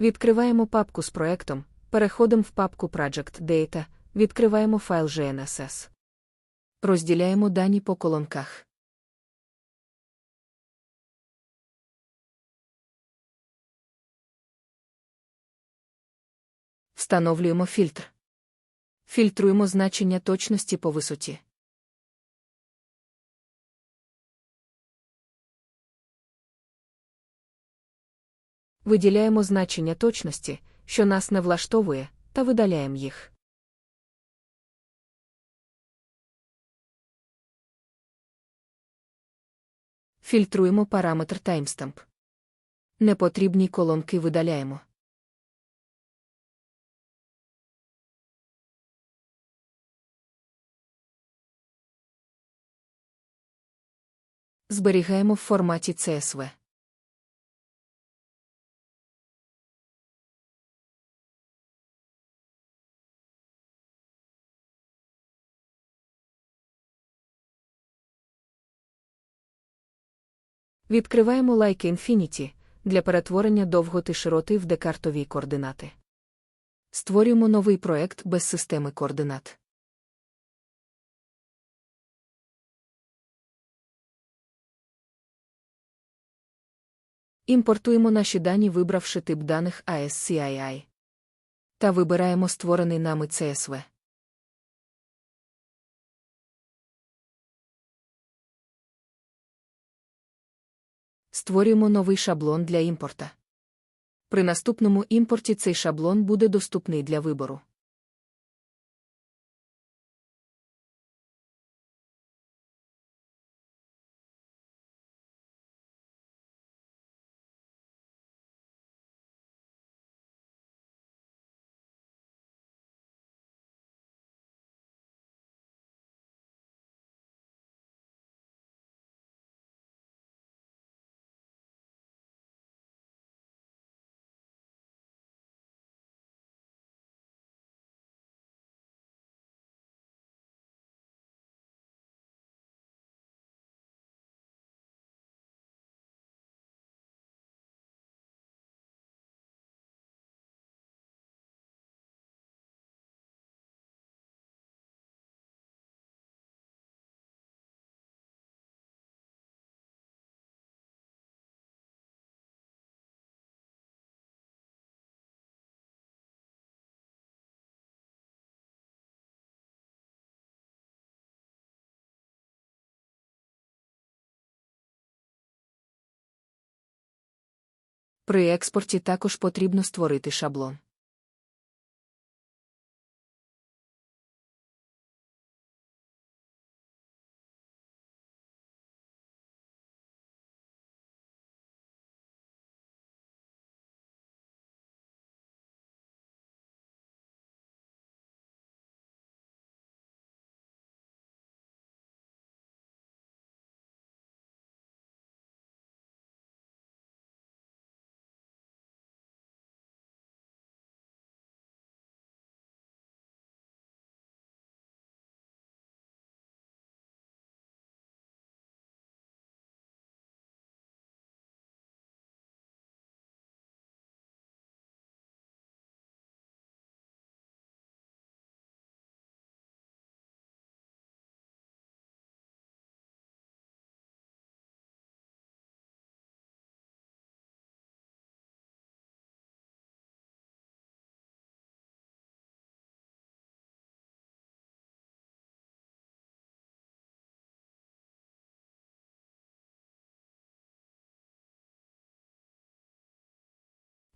Відкриваємо папку з проектом, переходимо в папку Project Data, відкриваємо файл GNSS. Розділяємо дані по колонках. Встановлюємо фільтр. Фільтруємо значення точності по висоті. Виділяємо значення точності, що нас не влаштовує, та видаляємо їх. Фільтруємо параметр timestamp. Непотрібні колонки видаляємо. Зберігаємо в форматі CSV. Відкриваємо Like Infinity для перетворення довготи широти в декартові координати. Створюємо новий проект без системи координат. Імпортуємо наші дані, вибравши тип даних ASCII. Та вибираємо створений нами CSV. Створюємо новий шаблон для імпорта. При наступному імпорті цей шаблон буде доступний для вибору. При експорті також потрібно створити шаблон.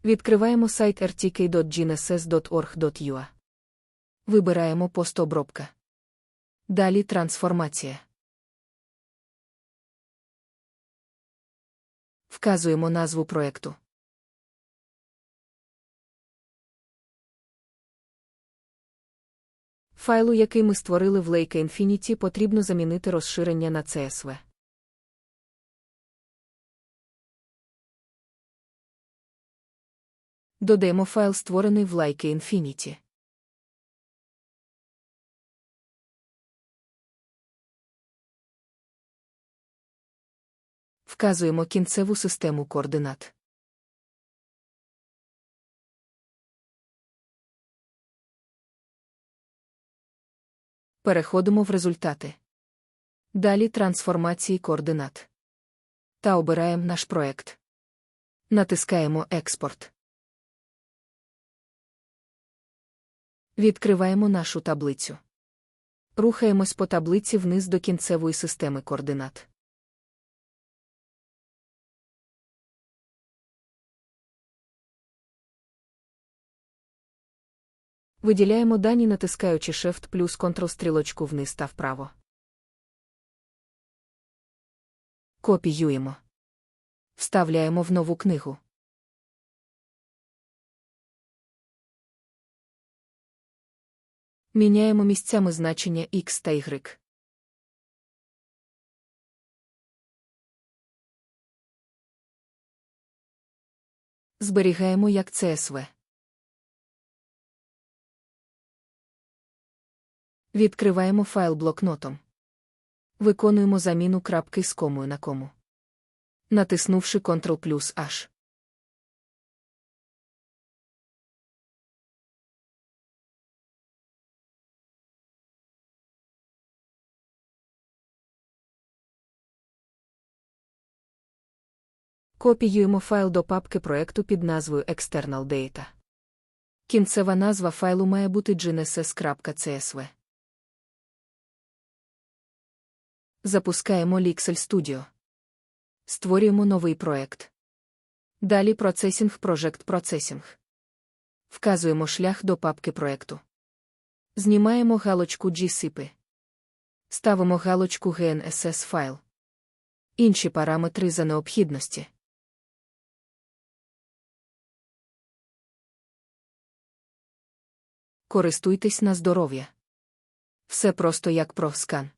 Відкриваємо сайт rtk.gnss.org.ua. Вибираємо постобробка. Далі трансформація. Вказуємо назву проекту. Файлу, який ми створили в Lake Infinity, потрібно замінити розширення на CSV. Додаємо файл, створений в лайки Infinity. Вказуємо кінцеву систему координат. Переходимо в результати. Далі трансформації координат. Та обираємо наш проект. Натискаємо Експорт. Відкриваємо нашу таблицю. Рухаємось по таблиці вниз до кінцевої системи координат. Виділяємо дані, натискаючи Shift плюс Ctrl стрілочку вниз та вправо. Копіюємо. Вставляємо в нову книгу. Міняємо місцями значення X та Y. Зберігаємо як CSV. Відкриваємо файл блокнотом. Виконуємо заміну крапки з комою на кому. Натиснувши Ctrl плюс H. Копіюємо файл до папки проекту під назвою External Data. Кінцева назва файлу має бути gnss.csv. Запускаємо Lixel Studio. Створюємо новий проект. Далі Processing Project Processing. Вказуємо шлях до папки проекту. Знімаємо галочку GSIP. Ставимо галочку GNSS файл. Інші параметри за необхідності. Користуйтесь на здоров'я. Все просто як проскан.